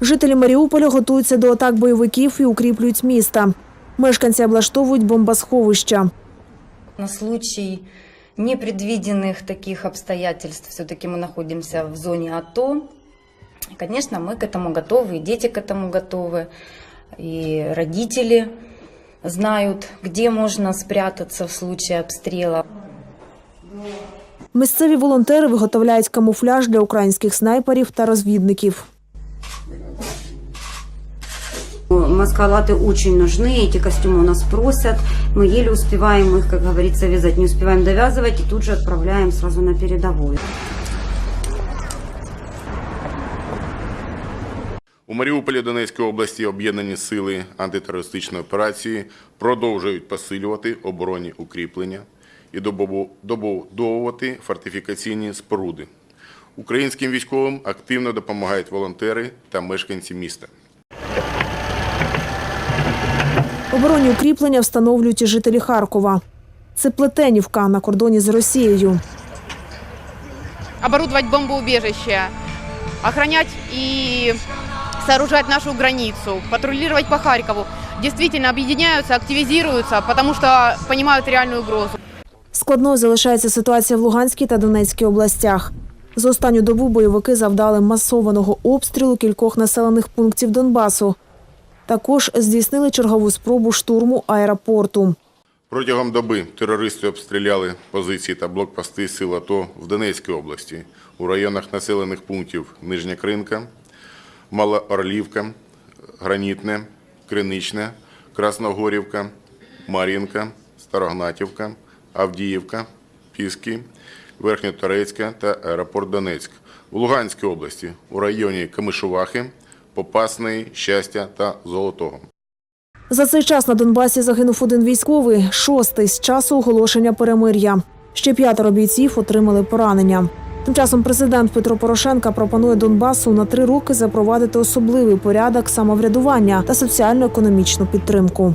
Жителі Маріуполя готуються до атак бойовиків і укріплюють міста. Мешканці облаштовують бомбосховища. На случай непредвиденных таких обстоятельств, все-таки мы находимся в зоне АТО, конечно, мы к этому готовы, и дети к этому готовы, и родители знают, где можно спрятаться в случае обстрела. Місцеві волонтери виготовляють камуфляж для українських снайперів та розвідників. Маскалаты очень нужны, эти костюмы у нас просят. Мы еле успеваем их, как говорится, вязать, не успеваем довязывать и тут же отправляем сразу на передовую. У Маріуполі Донецької області об'єднані сили антитерористичної операції продовжують посилювати оборонні укріплення і добу- добудовувати фортифікаційні споруди. Українським військовим активно допомагають волонтери та мешканці міста. Оборонні укріплення встановлюють і жителі Харкова. Це Плетенівка на кордоні з Росією. оборудовать бомбоубежище, охранять и сооружать нашу границу, патрулировать по Харькову. Действительно объединяются, активизируются, потому что понимают реальную угрозу. Складною залишається ситуація в Луганській та Донецькій областях. За останню добу бойовики завдали масованого обстрілу кількох населених пунктів Донбасу. Також здійснили чергову спробу штурму аеропорту. Протягом доби терористи обстріляли позиції та блокпости сил АТО в Донецькій області у районах населених пунктів Нижня Кринка, Мала Орлівка, Гранітне, Криничне, Красногорівка, Мар'їнка, Старогнатівка, Авдіївка, Піски, Верхньоторецька та аеропорт Донецьк. У Луганській області у районі Камишувахи, Попасної, Щастя та Золотого. За цей час на Донбасі загинув один військовий, шостий з часу оголошення перемир'я. Ще п'ятеро бійців отримали поранення. Тим часом президент Петро Порошенка пропонує Донбасу на три роки запровадити особливий порядок самоврядування та соціально-економічну підтримку.